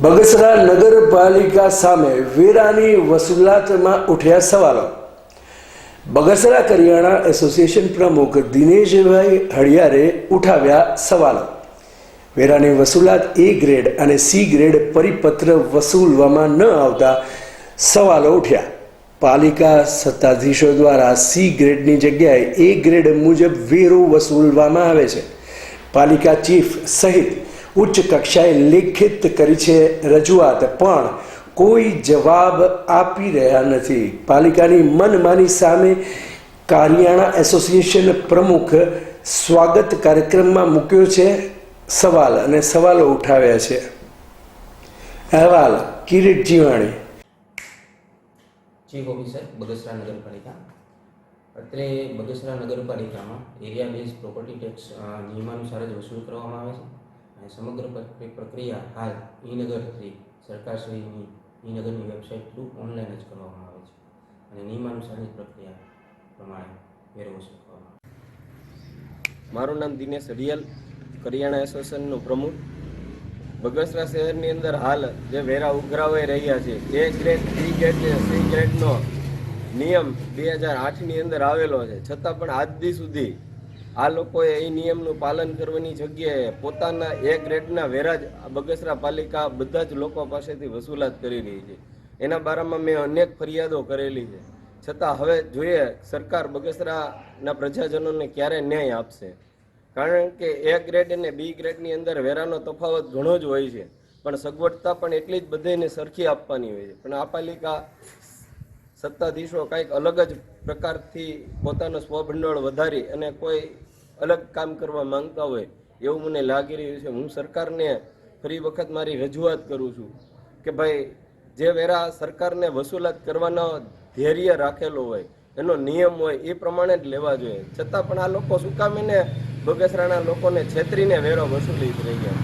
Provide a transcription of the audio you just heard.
બગસરા નગરપાલિકા સામે વેરાની વસૂલાતમાં ઉઠ્યા સવાલો. બગસરા કરિયાણા એસોસિએશન પ્રમુખ દિનેશભાઈ હળિયારે ઉઠાવ્યા સવાલો. વેરાની વસૂલાત એ ગ્રેડ અને સી ગ્રેડ પરિપત્ર વસૂલવામાં ન આવતા સવાલો ઉઠ્યા. પાલિકા સત્તાધીશો દ્વારા સી ગ્રેડની જગ્યાએ એ ગ્રેડ મુજબ વેરો વસૂલવામાં આવે છે. પાલિકા ચીફ સહિત ઉચ્ચ કક્ષાએ લેખિત કરી છે રજૂઆત, પણ કોઈ જવાબ આપી રહ્યા નથી. પાલિકાની મનમાની સામે કારિયાણા એસોસિએશન પ્રમુખ સ્વાગત કાર્યક્રમમાં મૂક્યો છે સવાલ અને સવાલો ઉઠાવ્યા છે. અહેવાલ, કિરીટ જીવાણી. ચીફ ઓફિસર બગસરા નગરપાલિકા. અત્રે બગસરા નગરપાલિકામાં એરિયા બેઝ પ્રોપર્ટી ટેક્સ નિયમાનુસાર જ વસૂલ કરવામાં આવે છે. અને સમગ્ર પ્રક- પ્રક્રિયા હાલ ઈ થ્રી સરકારશ્રીની ઈ નગરની વેબસાઇટ થ્રુ ઓનલાઈન જ કરવામાં આવે છે. અને નિયમાનુસારની પ્રક્રિયા પ્રમાણે વેરવો શીખવામાં આવે મારું નામ દિનેશ અડિયલ કરિયાણા એસોસિએશનનો પ્રમુખ. બગસરા શહેરની અંદર હાલ જે વેરા ઉઘરાવાઈ રહ્યા છે A grade B grade C ગ્રેડનો નિયમ બે હજાર આઠની અંદર આવેલો છે. છતાં પણ આજ સુધી આ લોકોએ એ નિયમનું પાલન કરવાની જગ્યાએ પોતાના એ ગ્રેડના વેરા જ આ બગસરા પાલિકા બધા જ લોકો પાસેથી વસૂલાત કરી રહી છે. એના બારામાં મેં અનેક ફરિયાદો કરેલી છે. છતાં હવે જોઈએ સરકાર બગસરાના પ્રજાજનોને ક્યારે ન્યાય આપશે? કારણ કે એ ગ્રેડ અને બી ગ્રેડની અંદર વેરાનો તફાવત ઘણો જ હોય છે. પણ સગવડતા પણ એટલી જ બધાને સરખી આપવાની હોય છે. પણ આ પાલિકા સત્તાધીશો કાંઈક અલગ જ પ્રકારથી પોતાનું સ્વભંડોળ વધારી અને કોઈ અલગ કામ કરવા માંગતા હોય એવું મને લાગી રહ્યું છે. હું સરકારને ફરી વખત મારી રજૂઆત કરું છું કે ભાઈ, જે વેરા સરકારને વસૂલાત કરવાનો ધૈર્ય રાખેલો હોય, એનો નિયમ હોય, એ પ્રમાણે જ લેવા જોઈએ. છતાં પણ આ લોકો શું કામ એને બગસરાના લોકોને છેતરીને વેરો વસૂલી જ રહ્યા.